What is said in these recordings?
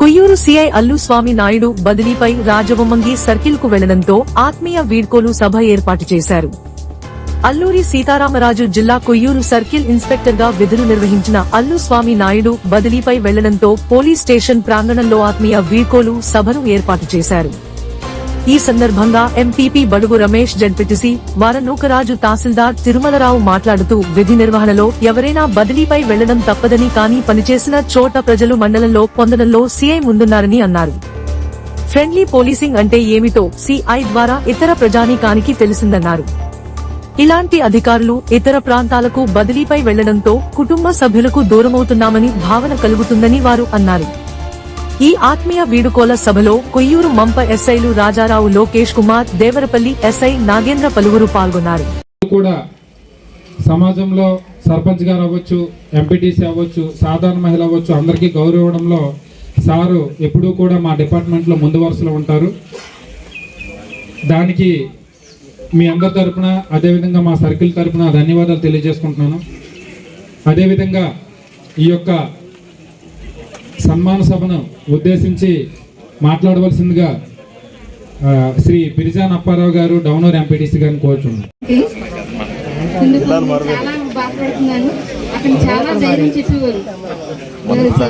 Koyyuru CI Allu Swamy Naidu బదిలీపై రాజవొమ్మంగి సర్కిల్కు వెళ్ళడంతో ఆత్మీయ వీడ్కోలు సభ ఏర్పాటు చేశారు. అల్లూరి సీతారామరాజు జిల్లా కొయ్యూరు సర్కిల్ ఇన్స్పెక్టర్గా విధులు నిర్వహించిన అల్లు స్వామి నాయుడు బదిలీపై వెళ్ళడంతో పోలీస్ స్టేషన్ ప్రాంగణంలో ఆత్మీయ వీడ్కోలు సభను ఏర్పాటు చేశారు. ఈ సందర్భంగా ఎంపీపీ బడుగు రమేష్ జడ్పిటిసి వారనూకరాజు తహసీల్దార్ తిరుమలరావు మాట్లాడుతూ విధి నిర్వహణలో ఎవరైనా బదిలీపై వెళ్ళడం తప్పదని కానీ పనిచేసిన చోట ప్రజలు మండలంలో పొందడంలో సీఐ ముందున్నారని అన్నారు. ఫ్రెండ్లీ పోలీసింగ్ అంటే ఏమిటో సిఐ ద్వారా ఇతర ప్రజానీకానికి తెలిసిందన్నారు. ఇలాంటి అధికారులు ఇతర ప్రాంతాలకు బదిలీపై వెళ్ళడంతో కుటుంబ సభ్యులకు దూరమవుతున్నామని భావన కలుగుతుందని వారు అన్నారు. ఈ ఆత్మీయ వీడుకోల సభలో కొయ్యూరు మంప ఎస్ఐలు రాజారావు లోకేష్ కుమార్ దేవరపల్లి ఎస్ఐ నాగేంద్ర పలువురు పాల్గొన్నారు. కూడా సమాజంలో సర్పంచ్ గారు అవ్వచ్చు ఎంపీటీసీ అవ్వచ్చు సాధారణ మహిళ అవ్వచ్చు అందరికీ గౌరవడంలో సారు ఎప్పుడూ కూడా మా డిపార్ట్మెంట్లో ముందు వరుసలో ఉంటారు. దానికి మీ అందరి తరఫున అదేవిధంగా మా సర్కిల్ తరపున ధన్యవాదాలు తెలియజేసుకుంటున్నాను. అదేవిధంగా ఈ యొక్క సన్మాన సభను ఉద్దేశించి మాట్లాడవలసిందిగా శ్రీ పిరిజాన్ అప్పారావు గారు డౌనర్ ఎంపీటీసీ గారిని కోరుచున్నాను. చాలా బాధపడుతున్నాను అక్కడ చాలా ధైర్యం చెప్పేవారు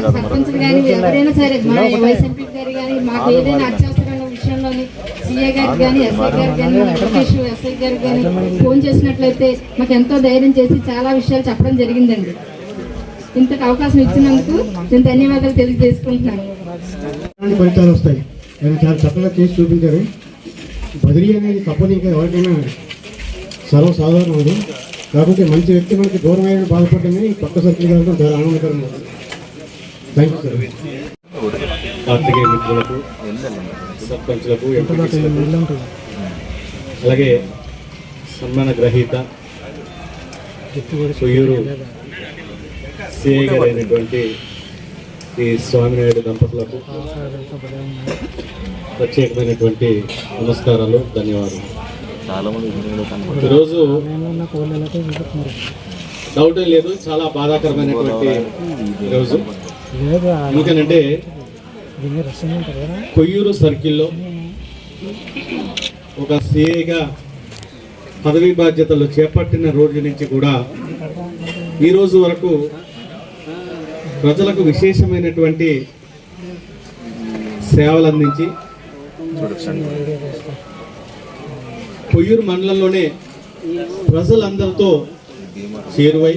సర్పంచులు కానీ ఎవరైనా సరే మా వైస్ ఎంపీ గారు కానీ మాకు ఏదైనా అత్యవసరమైన విషయంలోని సీఏ గారికి కానీ ఎస్ఐ గారికి కానీ వెంకటేష్ ఎస్ఐ గారికి కానీ ఫోన్ చేసినట్లయితే మాకు ఎంతో ధైర్యం చేసి చాలా విషయాలు చెప్పడం జరిగిందండి ఇంతకు అవకాశం ఇచ్చినందుకు నేను ధన్యవాదాలు తెలియజేసుకుంటున్నాను. ఫలితాలు వస్తాయి? ఆయన చాలా చక్కగా చేసి చూపించారు. బదిలీ అనేది తప్పదు ఇంకా ఎవరికైనా సర్వసాధారణం ఉంది. కాకపోతే మంచి వ్యక్తి మనకి దూరమైన బాధపడమే కొత్త సర్కిల్ గారు చాలా ఆనందకరంగా ఉంది థ్యాంక్ యూ సార్ పాత్రికేయ మిత్రులకు సర్పంచ్లకు ఎంపీటీసీలకు. అలాగే సన్మాన గ్రహీత కొయ్యూరు సిఐ గారు అయినటువంటి ఈ స్వామినాయుడు దంపతులకు ప్రత్యేకమైనటువంటి నమస్కారాలు ధన్యవాదాలు. ఈరోజు డౌట్ లేదు చాలా బాధాకరమైనటువంటి ఈరోజు. ఎందుకనంటే కొయ్యూరు సర్కిల్లో ఒక సిఐగా పదవీ బాధ్యతలు చేపట్టిన రోజు నుంచి కూడా ఈ రోజు వరకు ప్రజలకు విశేషమైనటువంటి సేవలు అందించి కొయ్యూరు మండలంలోనే ప్రజలందరితో చేరువై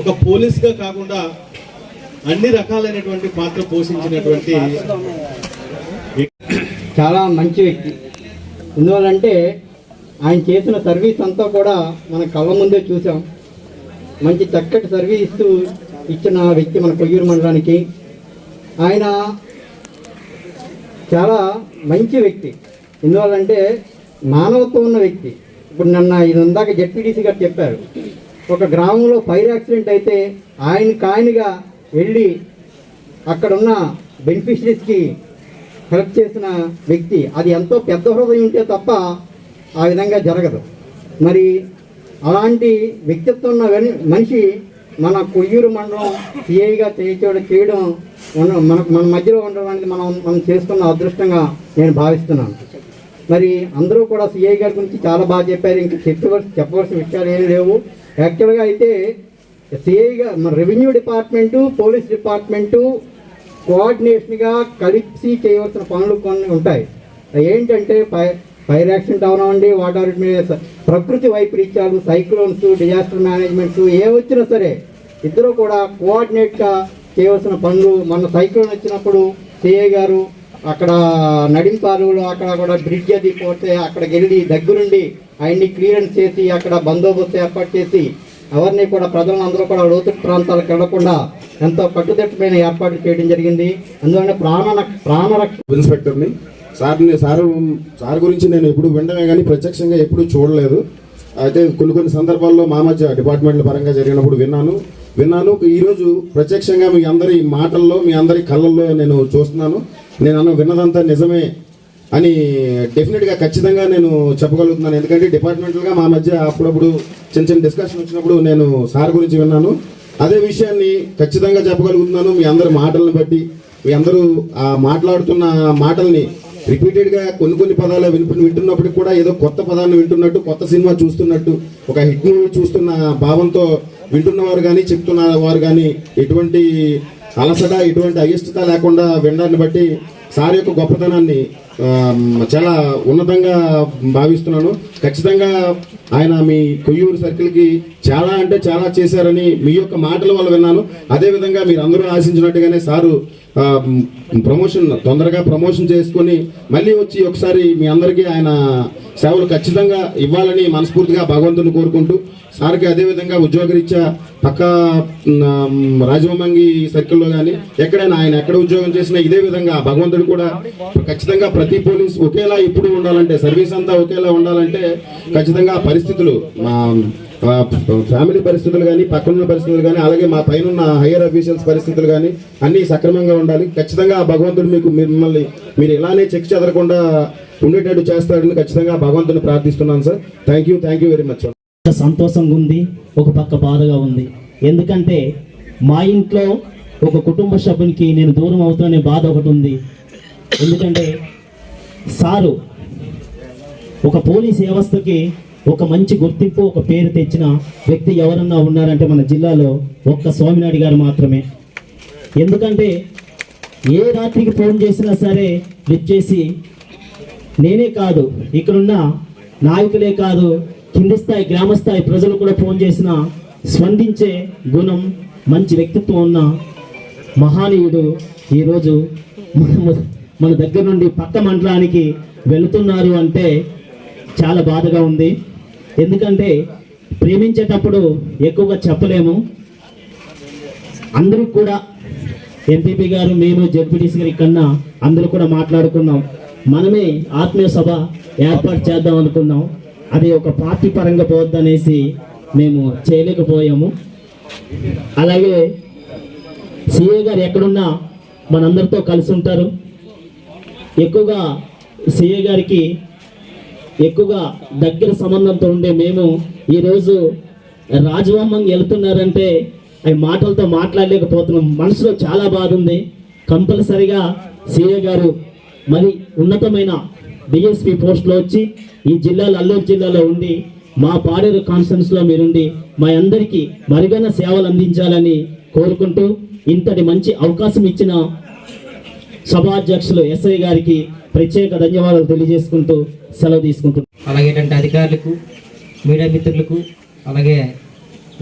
ఒక పోలీస్గా కాకుండా అన్ని రకాలైనటువంటి పాత్ర పోషించినటువంటి చాలా మంచి వ్యక్తి. ఎందువల్లంటే ఆయన చేసిన సర్వీస్ అంతా కూడా మన కళ్ళ ముందే చూసాం. మంచి చక్కటి సర్వీస్ ఇస్తూ ఇచ్చిన వ్యక్తి మన కొయ్యూరు మండలానికి. ఆయన చాలా మంచి వ్యక్తి. ఎందువల్లంటే మానవత్వం ఉన్న వ్యక్తి. ఇప్పుడు నన్న ఇది ఇందాక జెడ్పీటీసీ గారు చెప్పారు. ఒక గ్రామంలో ఫైర్ యాక్సిడెంట్ అయితే ఆయనకి ఆయనగా వెళ్ళి అక్కడున్న బెనిఫిషరీస్కి హెల్ప్ చేసిన వ్యక్తి. అది ఎంతో పెద్ద హృదయం ఉంటే తప్ప ఆ విధంగా జరగదు. మరి అలాంటి వ్యక్తిత్వం ఉన్న మనిషి మన కొయ్యూరు మండలం సిఐగా చేయడం చేయడం మన మన- మన మధ్యలో ఉండడం అనేది మనం మనం చేసుకున్న అదృష్టంగా నేను భావిస్తున్నాను. మరి అందరూ కూడా సిఐ గారి గురించి చాలా బాగా చెప్పారు. ఇంకా చెప్పవలసి చెప్పవలసిన విషయాలు ఏమీ లేవు. యాక్చువల్గా అయితే సిఐగా మన రెవెన్యూ డిపార్ట్మెంటు పోలీస్ డిపార్ట్మెంటు కోఆర్డినేషన్గా కలిసి చేయవలసిన పనులు కొన్ని ఉంటాయి. ఏంటంటే ఫై ఫైర్ యాక్సిడెంట్ అవనివ్వండి వాటర్ మీద ప్రకృతి వైపరీత్యాలు సైక్లోన్స్ డిజాస్టర్ మేనేజ్మెంట్స్ ఏ వచ్చినా సరే ఇద్దరు కూడా కోఆర్డినేట్గా చేయవలసిన పనులు మన సైక్లోన్ వచ్చినప్పుడు సిఏ గారు అక్కడ నడింపాలులో అక్కడ కూడా బ్రిడ్జ్ అది పోతే అక్కడికి వెళ్ళి దగ్గరుండి ఆయన్ని క్లియరెన్స్ చేసి అక్కడ బందోబస్తు ఏర్పాటు చేసి ఎవరిని కూడా ప్రజలను అందరూ కూడా లోతు ప్రాంతాలకు వెళ్ళకుండా ఎంతో కట్టుదిట్టమైన ఏర్పాటు చేయడం జరిగింది. అందువల్ల ప్రాణ ప్రాణరక్ష ఇన్స్పెక్టర్ని సార్ని సార్ సార్ గురించి నేను ఎప్పుడు వినడమే కానీ ప్రత్యక్షంగా ఎప్పుడూ చూడలేదు. అయితే కొన్ని కొన్ని సందర్భాల్లో మా మధ్య డిపార్ట్మెంట్ల పరంగా జరిగినప్పుడు విన్నాను. విన్నాను. ఈరోజు ప్రత్యక్షంగా మీ అందరి మాటల్లో మీ అందరి కళ్ళల్లో నేను చూస్తున్నాను. నేను అన్న విన్నదంతా నిజమే అని డెఫినెట్గా ఖచ్చితంగా నేను చెప్పగలుగుతున్నాను. ఎందుకంటే డిపార్ట్మెంటల్గా మా మధ్య అప్పుడప్పుడు చిన్న చిన్న డిస్కషన్ వచ్చినప్పుడు నేను సార్ గురించి విన్నాను. అదే విషయాన్ని ఖచ్చితంగా చెప్పగలుగుతున్నాను మీ అందరి మాటలను బట్టి. మీ అందరూ ఆ మాట్లాడుతున్న మాటల్ని రిపీటెడ్గా కొన్ని కొన్ని పదాలు వినిపి వింటున్నప్పటికి కూడా ఏదో కొత్త పదాన్ని వింటున్నట్టు కొత్త సినిమా చూస్తున్నట్టు ఒక హిట్ మూవీ చూస్తున్న భావంతో వింటున్నవారు కానీ చెప్తున్న వారు కానీ ఎటువంటి అలసట ఎటువంటి అయిష్టత లేకుండా వినడాన్ని బట్టి సార్ యొక్క గొప్పతనాన్ని చాలా ఉన్నతంగా భావిస్తున్నాను. ఖచ్చితంగా ఆయన మీ కొయ్యూరు సర్కిల్కి చాలా అంటే చాలా చేశారని మీ యొక్క మాటల వల్ల విన్నాను. అదేవిధంగా మీరు అందరూ ఆశించినట్టుగానే సారు ప్రమోషన్ తొందరగా ప్రమోషన్ చేసుకొని మళ్ళీ వచ్చి ఒకసారి మీ అందరికీ ఆయన సేవలు ఖచ్చితంగా ఇవ్వాలని మనస్ఫూర్తిగా భగవంతుని కోరుకుంటూ సార్కి అదేవిధంగా ఉద్యోగరీత్యా పక్క మ్, రాజవమంగి సర్కిల్లో కానీ ఎక్కడైనా ఆయన ఎక్కడ ఉద్యోగం చేసినా ఇదే విధంగా భగవంతుడు కూడా ఖచ్చితంగా ప్రతి పోలీస్ ఒకేలా ఇప్పుడు ఉండాలంటే సర్వీస్ అంతా ఒకేలా ఉండాలంటే ఖచ్చితంగా పరిస్థితులు ఫ్యామిలీ పరిస్థితులు కానీ పక్కనున్న పరిస్థితులు కానీ అలాగే మా పైన హైయర్ అఫీషియల్స్ పరిస్థితులు కానీ అన్నీ సక్రమంగా ఉండాలి. ఖచ్చితంగా ఆ భగవంతుడు మీకు మిమ్మల్ని మీరు ఇలానే చెక్ చెదరకుండా ఉండేటట్టు చేస్తాడని ఖచ్చితంగా భగవంతుని ప్రార్థిస్తున్నాను sir. Thank you thank you very much సంతోషంగా ఉంది ఒక పక్క బాధగా ఉంది. ఎందుకంటే మా ఇంట్లో ఒక కుటుంబ సభ్యునికి నేను దూరం అవుతున్న బాధ ఒకటి ఉంది. ఎందుకంటే సారు ఒక పోలీస్ వ్యవస్థకి ఒక మంచి గుర్తింపు ఒక పేరు తెచ్చిన వ్యక్తి ఎవరన్నా ఉన్నారంటే మన జిల్లాలో ఒక్క స్వామినాయుడు గారు మాత్రమే. ఎందుకంటే ఏ రాత్రికి ఫోన్ చేసినా సరే లిఫ్ట్ చేసి నేనే కాదు ఇక్కడున్న నాయకులే కాదు కింది స్థాయి గ్రామ స్థాయి ప్రజలు కూడా ఫోన్ చేసిన స్పందించే గుణం మంచి వ్యక్తిత్వం ఉన్న మహానీయుడు ఈరోజు మన మన దగ్గర నుండి పక్క మండలానికి వెళుతున్నారు అంటే చాలా బాధగా ఉంది. ఎందుకంటే ప్రేమించేటప్పుడు ఎక్కువగా చెప్పలేము. అందరూ కూడా ఎంపీపీ గారు మేము జడ్పీటీసీ గారి కన్నా అందరూ కూడా మాట్లాడుకున్నాం. మనమే ఆత్మీయ సభ ఏర్పాటు చేద్దాం అనుకున్నాం. అది ఒక పార్టీ పరంగా పోవద్దనేసి మేము చేయలేకపోయాము. అలాగే సిఏ గారు ఎక్కడున్నా మనందరితో కలిసి ఉంటారు. ఎక్కువగా సిఏ గారికి ఎక్కువగా దగ్గర సంబంధంతో ఉండే మేము ఈరోజు రాజవమ్మంగి వెళ్తున్నారంటే అవి మాటలతో మాట్లాడలేకపోతున్నాం. మనసులో చాలా బాధ ఉంది కంపల్సరిగా సీఏ గారు మరి ఉన్నతమైన డిఎస్పి పోస్ట్లో వచ్చి ఈ జిల్లాలో అల్లూరు జిల్లాలో ఉండి మా పాడేరు కాన్ఫరెన్స్లో మీరుండి మా అందరికీ మరుగైన సేవలు అందించాలని కోరుకుంటూ ఇంతటి మంచి అవకాశం ఇచ్చిన సభాధ్యక్షులు ఎస్ఐ గారికి ప్రత్యేక ధన్యవాదాలు తెలియజేసుకుంటూ సెలవు తీసుకుంటున్నాను అలాగే ఏంటంటే అధికారులకు మీడియా మిత్రులకు అలాగే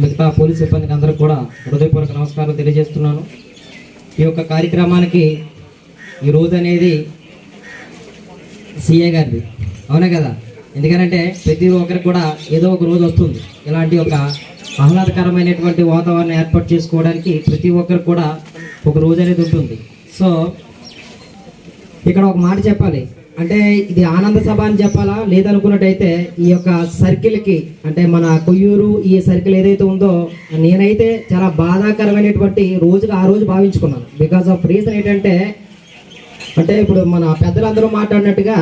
మిగతా పోలీస్ సిబ్బందికి అందరూ కూడా హృదయపూర్వక నమస్కారం తెలియజేస్తున్నాను. ఈ యొక్క కార్యక్రమానికి ఈ రోజు అనేది సీఏ గారిది. అవునా కదా? ఎందుకనంటే ప్రతి ఒక్కరికి కూడా ఏదో ఒక రోజు వస్తుంది. ఇలాంటి ఒక ఆహ్లాదకరమైనటువంటి వాతావరణం ఏర్పాటు చేసుకోవడానికి ప్రతి ఒక్కరికి కూడా ఒక రోజు అనేది ఉంటుంది. సో ఇక్కడ ఒక మాట చెప్పాలి. అంటే ఇది ఆనంద సభ అని చెప్పాలా? లేదనుకున్నట్టయితే ఈ యొక్క సర్కిల్కి అంటే మన కొయ్యూరు ఈ సర్కిల్ ఏదైతే ఉందో నేనైతే చాలా బాధాకరమైనటువంటి రోజుగా ఆ రోజు భావించుకున్నాను. బికాస్ ఆఫ్ రీజన్ ఏంటంటే అంటే ఇప్పుడు మన పెద్దలందరూ మాట్లాడినట్టుగా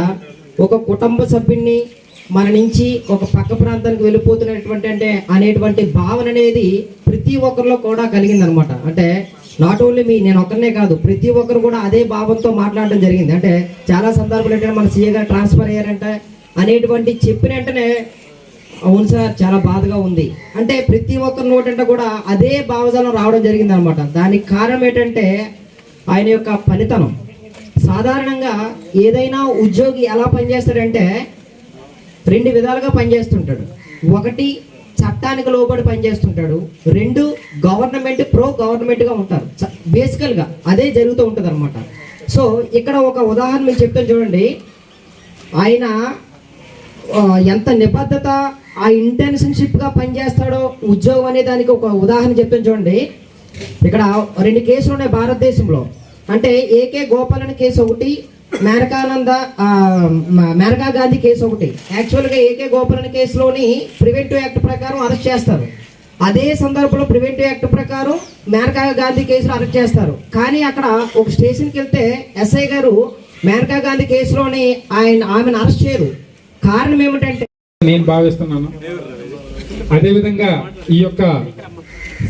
ఒక కుటుంబ సభ్యున్ని మన నుంచి ఒక పక్క ప్రాంతానికి వెళ్ళిపోతున్నటువంటి అంటే అనేటువంటి భావన అనేది ప్రతి ఒక్కరిలో కూడా కలిగిందనమాట. అంటే నాట్ ఓన్లీ మీ నేను ఒక్కరినే కాదు ప్రతి ఒక్కరు కూడా అదే భావంతో మాట్లాడడం జరిగింది. అంటే చాలా సందర్భాలు ఏంటంటే మన సీఏ గారు ట్రాన్స్ఫర్ అయ్యారంటే అనేటువంటి చెప్పిన వెంటనే అవును సార్ చాలా బాధగా ఉంది. అంటే ప్రతి ఒక్కరి నోటంటే కూడా అదే భావజాలం రావడం జరిగింది అనమాట దానికి కారణం ఏంటంటే ఆయన యొక్క పనితనం. సాధారణంగా ఏదైనా ఉద్యోగి ఎలా పనిచేస్తాడంటే రెండు విధాలుగా పనిచేస్తుంటాడు. ఒకటి చట్టానికి లోబడి పనిచేస్తుంటాడు. రెండు గవర్నమెంట్ ప్రో గవర్నమెంట్గా ఉంటారు. బేసికల్గా అదే జరుగుతూ ఉంటుంది అనమాట సో ఇక్కడ ఒక ఉదాహరణ మీకు చెప్తాను చూడండి. ఆయన ఎంత నిబద్ధత ఆ ఇంటర్న్షిప్గా పనిచేస్తాడో ఉద్యోగం అనే దానికి ఒక ఉదాహరణ చెప్తాను చూడండి. ఇక్కడ రెండు కేసులు ఉన్నాయి భారతదేశంలో. అంటే ఏకే గోపాలన్ కేసు ఒకటి మేనకానంద మేనకా గాంధీ కేసు ఒకటి. యాక్చువల్గా ఏకే గోపాలన్ కేసులోని ప్రివెంటివ్ యాక్ట్ ప్రకారం అరెస్ట్ చేస్తారు. అదే సందర్భంలో ప్రివెంటివ్ యాక్ట్ ప్రకారం మేనకా గాంధీ కేసులో అరెస్ట్ చేస్తారు. కానీ అక్కడ ఒక స్టేషన్కి వెళ్తే ఎస్ఐ గారు మేనకా గాంధీ కేసులోని ఆయన ఆమెను అరెస్ట్ చేయరు. కారణం ఏమిటంటే నేను భావిస్తున్నాను. అదేవిధంగా ఈ యొక్క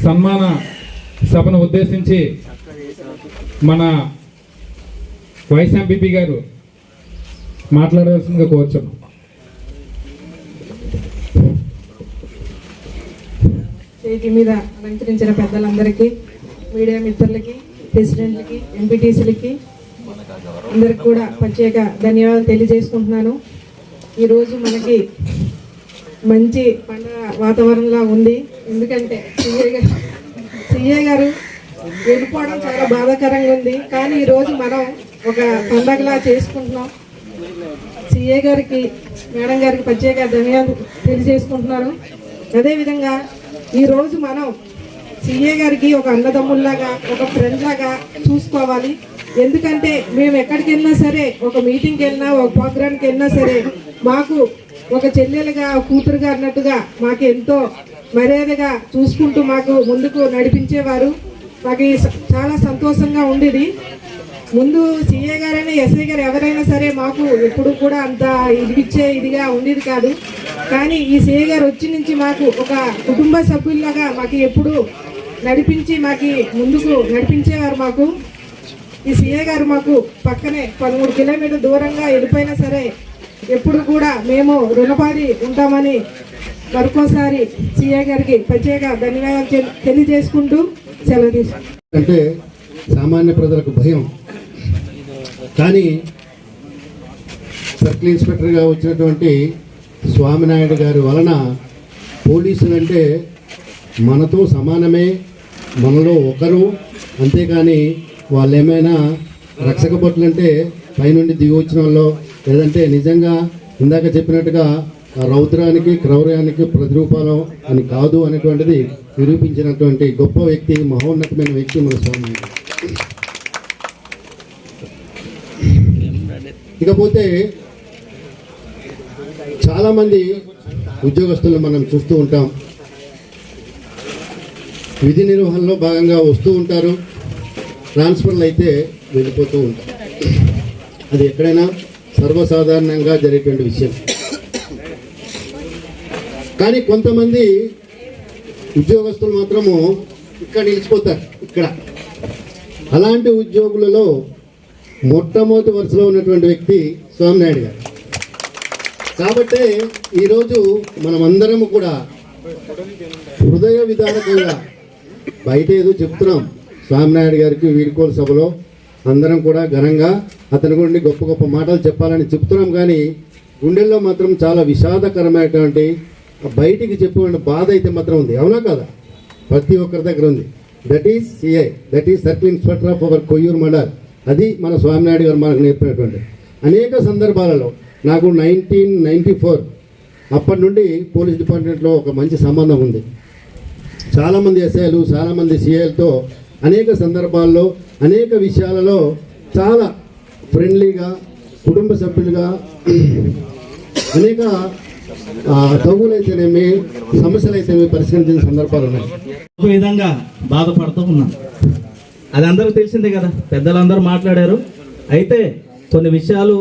సన్మాన సభను ఉద్దేశించి మన వైస్ ఎంపీపీ గారు మాట్లాడవలసిందిగా కోరుచున్నాం. చేతి మీద అలంకరించిన పెద్దలందరికీ మీడియా మిత్రులకి ప్రెసిడెంట్లకి ఎంపీటీసీలకి అందరికి కూడా ప్రత్యేక ధన్యవాదాలు తెలియజేసుకుంటున్నాను. ఈరోజు మనకి మంచి పండుగ వాతావరణంలా ఉంది. ఎందుకంటే సిఏ గారు సిఏ గారు వెళ్ళిపోవడం చాలా బాధాకరంగా ఉంది. కానీ ఈరోజు మనం ఒక పండగలా చేసుకుంటున్నాం. సిఏ గారికి మేడం గారికి ప్రత్యేక ధన్యవాదాలు తెలియజేసుకుంటున్నాను. అదేవిధంగా ఈరోజు మనం సిఏ గారికి ఒక అన్నదమ్ముల్లాగా ఒక ఫ్రెండ్ లాగా చూసుకోవాలి. ఎందుకంటే మేము ఎక్కడికి వెళ్ళినా సరే ఒక మీటింగ్కి వెళ్ళినా ఒక ప్రోగ్రామ్కి వెళ్ళినా సరే మాకు ఒక చెల్లెలుగా కూతురుగా అన్నట్టుగా మాకు ఎంతో మర్యాదగా చూసుకుంటూ మాకు ముందుకు నడిపించేవారు. మాకు ఈ స- చాలా సంతోషంగా ఉండేది. ముందు సీఏ గారైనా ఎస్ఐ గారు ఎవరైనా సరే మాకు ఎప్పుడు కూడా అంత ఇదిగిచ్చే ఇదిగా ఉండేది కాదు. కానీ ఈ సీఏ గారు వచ్చి నుంచి మాకు ఒక కుటుంబ సభ్యుల్లాగా మాకు ఎప్పుడు నడిపించి మాకు ముందుకు నడిపించేవారు మాకు. ఈ సీఏ గారు మాకు పక్కనే పదమూడు కిలోమీటర్ దూరంగా వెళ్ళిపోయినా సరే ఎప్పుడు కూడా మేము రుణపడి ఉంటామని మరొకసారి సీఏ గారికి ప్రత్యేక ధన్యవాదాలు తెలియజేసుకుంటూ సెలవు తీసుకుంటాం అంటే సామాన్య ప్రజలకు భయం. కానీ సర్కిల్ ఇన్స్పెక్టర్గా వచ్చినటువంటి స్వామినాయుడు గారి వలన పోలీసులు అంటే మనతో సమానమే మనలో ఒకరు అంతేకాని వాళ్ళు ఏమైనా రక్షక భటులు అంటే పైనుండి దిగి వచ్చిన వాళ్ళు లేదంటే నిజంగా ఇందాక చెప్పినట్టుగా ఆ రౌద్రానికి క్రౌర్యానికి ప్రతిరూపాలం అని కాదు అనేటువంటిది నిరూపించినటువంటి గొప్ప వ్యక్తి మహోన్నతమైన వ్యక్తి మన స్వామి ఇకపోతే చాలామంది ఉద్యోగస్తులను మనం చూస్తూ ఉంటాం. విధి నిర్వహణలో భాగంగా వస్తూ ఉంటారు. ట్రాన్స్ఫర్లు అయితే వెళ్ళిపోతూ ఉంటారు అది ఎక్కడైనా సర్వసాధారణంగా జరిగేటువంటి విషయం. కానీ కొంతమంది ఉద్యోగస్తులు మాత్రము ఇక్కడ నిలిచిపోతారు. ఇక్కడ. అలాంటి ఉద్యోగులలో మొట్టమొదటి వరుసలో ఉన్నటువంటి వ్యక్తి స్వామినాయుడు గారు. కాబట్టి ఈరోజు మనమందరము కూడా హృదయ విధానకంగా బయట ఏదో చెప్తున్నాం. స్వామినాయుడు గారికి వీడుకోలు సభలో అందరం కూడా ఘనంగా అతని గురించి గొప్ప గొప్ప మాటలు చెప్పాలని చెప్తున్నాం కానీ గుండెల్లో మాత్రం చాలా విషాదకరమైనటువంటి బయటికి చెప్పే బాధ అయితే మాత్రం ఉంది. అవునా కదా? ప్రతి ఒక్కరి దగ్గర ఉంది. That is CI that is circle inspector of our Koyyuru mandal అది మన స్వామినాయుడు గారు మనకు నేర్పినటువంటి. అనేక సందర్భాలలో నాకు నైన్టీన్ నైంటీ ఫోర్ అప్పటి నుండి పోలీస్ డిపార్ట్మెంట్లో ఒక మంచి సంబంధం ఉంది. చాలామంది ఎస్ఐలు చాలామంది సిఐలతో అనేక సందర్భాల్లో అనేక విషయాలలో చాలా ఫ్రెండ్లీగా కుటుంబ సభ్యులుగా అనేక తగులైతేనేమి సమస్యలు అయితేనేమి పరిష్కరించిన సందర్భాలు ఉన్నాయి. ఒక విధంగా బాధపడుతూ ఉన్నాను. అది అందరికీ తెలిసిందే కదా పెద్దలందరూ మాట్లాడారు. అయితే కొన్ని విషయాలు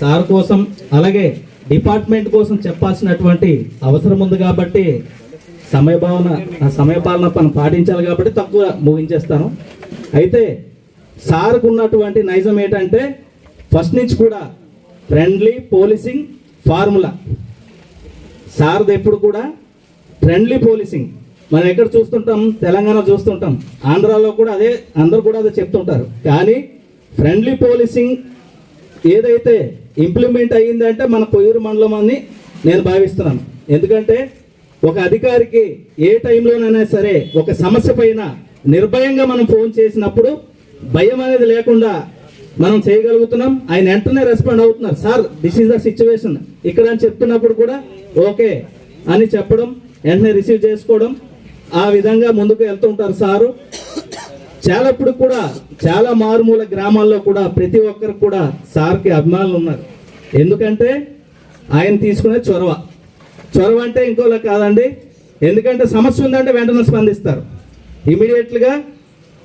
సార్ కోసం అలాగే డిపార్ట్మెంట్ కోసం చెప్పాల్సినటువంటి అవసరం ఉంది కాబట్టి సమయభావన సమయపాలన పని పాటించాలి కాబట్టి తక్కువ ముగించేస్తాను అయితే సార్కు ఉన్నటువంటి నైజం ఏంటంటే ఫస్ట్ నుంచి కూడా ఫ్రెండ్లీ పోలీసింగ్ ఫార్ములా సార్ది ఎప్పుడు కూడా ఫ్రెండ్లీ పోలీసింగ్ మనం ఎక్కడ చూస్తుంటాం? తెలంగాణ చూస్తుంటాం. ఆంధ్రాలో కూడా అదే అందరు కూడా అదే చెప్తుంటారు. కానీ ఫ్రెండ్లీ పోలీసింగ్ ఏదైతే ఇంప్లిమెంట్ అయ్యిందంటే మన కొయ్యూరు మండలం అని నేను భావిస్తున్నాను. ఎందుకంటే ఒక అధికారికి ఏ టైంలోనైనా సరే ఒక సమస్య పైన నిర్భయంగా మనం ఫోన్ చేసినప్పుడు భయం అనేది లేకుండా మనం చేయగలుగుతున్నాం. ఆయన వెంటనే రెస్పాండ్ అవుతున్నారు. Sir this is the situation. ఇక్కడ అని చెప్తున్నప్పుడు కూడా ఓకే అని చెప్పడం వెంటనే రిసీవ్ చేసుకోవడం ఆ విధంగా ముందుకు వెళ్తూ ఉంటారు సారు. చాలా ఇప్పుడు కూడా చాలా మారుమూల గ్రామాల్లో కూడా ప్రతి ఒక్కరు కూడా సార్కి అభిమానులు ఉన్నారు. ఎందుకంటే ఆయన తీసుకునే చొరవ. చొరవ అంటే ఇంకోలా కాదండి. ఎందుకంటే సమస్య ఉందంటే వెంటనే స్పందిస్తారు. ఇమీడియట్గా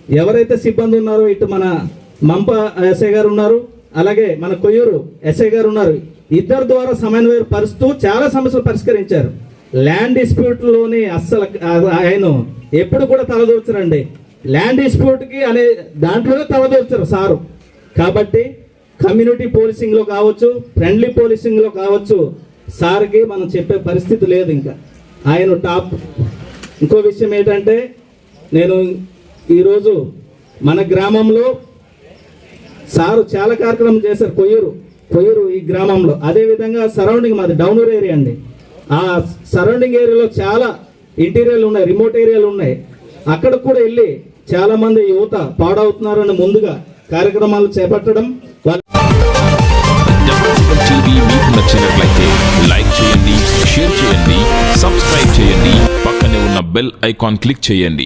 ఎవరైతే సిబ్బంది ఉన్నారో ఇటు మన మంప ఎస్ఐ గారు ఉన్నారు అలాగే మన కొయ్యూరు ఎస్ఐ గారు ఉన్నారు. ఇద్దరు ద్వారా సమన్వయం పరుస్తూ చాలా సమస్యలు పరిష్కరించారు. ల్యాండ్ డిస్ప్యూట్లోని అస్సలు ఆయన ఎప్పుడు కూడా తలదూర్చరండి. ల్యాండ్ డిస్ప్యూట్కి అనే దాంట్లోనే తలదూర్చరు సారు. కాబట్టి కమ్యూనిటీ పోలీసింగ్లో కావచ్చు ఫ్రెండ్లీ పోలీసింగ్లో కావచ్చు సార్కి మనం చెప్పే పరిస్థితి లేదు ఇంకా. ఆయన టాప్. ఇంకో విషయం ఏంటంటే నేను ఈరోజు మన గ్రామంలో సారు చాలా కార్యక్రమం చేశారు కొయ్యూరు. కొయ్యూరు ఈ గ్రామంలో. అదే విధంగా సరౌండింగ్ మాది డౌనూర్ ఏరియా అండి. ఆ సరౌండింగ్ ఏరియాలో చాలా ఇంటీరియర్లు ఉన్నాయి రిమోట్ ఏరియాలు ఉన్నాయి. అక్కడ కూడా వెళ్ళి చాలామంది యువత పాడవుతున్నారని ముందుగా కార్యక్రమాలు చేపట్టడం మీకు నచ్చినట్లయితే లైక్ చేయండి షేర్ చేయండి సబ్స్క్రైబ్ చేయండి పక్కనే ఉన్న బెల్ ఐకాన్ క్లిక్ చేయండి.